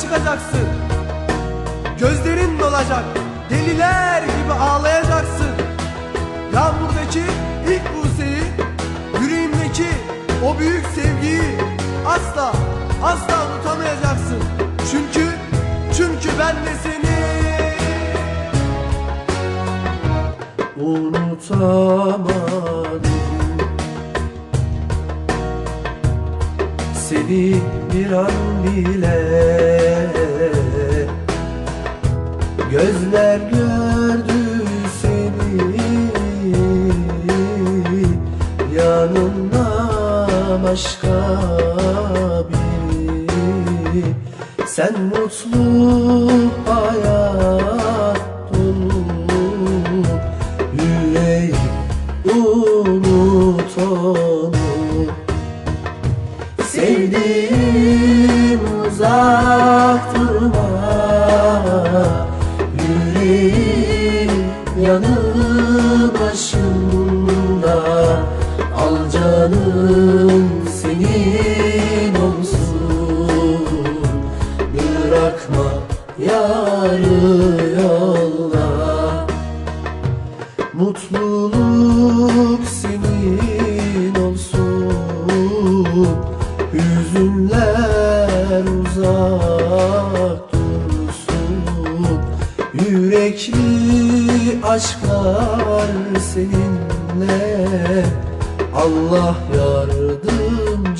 çıkacaksın. Gözlerin dolacak Deliler gibi ağlayacaksın. Yağmurdaki ilk buseyi Yüreğimdeki o büyük sevgiyi Asla asla unutamayacaksın. Çünkü çünkü ben de seni Unutamadım. Seni bir an bile Gözler gördü seni. Yanında başka biri. Sen mutlu hayat dolu Yüreği unut onu Sevdiğim uzak Yüreğim yanı başında Al canım senin olsun. Bırakma yarı yolda Mutluluk senin olsun. Hüzünler uzak Yürekli aşklar seninle. Allah yardımcın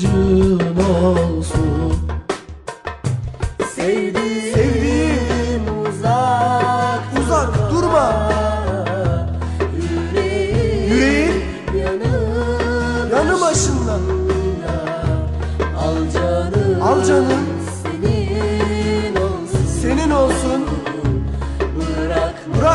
olsun. Sevdiğim, Sevdiğim uzak uzak durma. Yüreğim, Yüreğin yanı, yanı başında Al canım, Al canım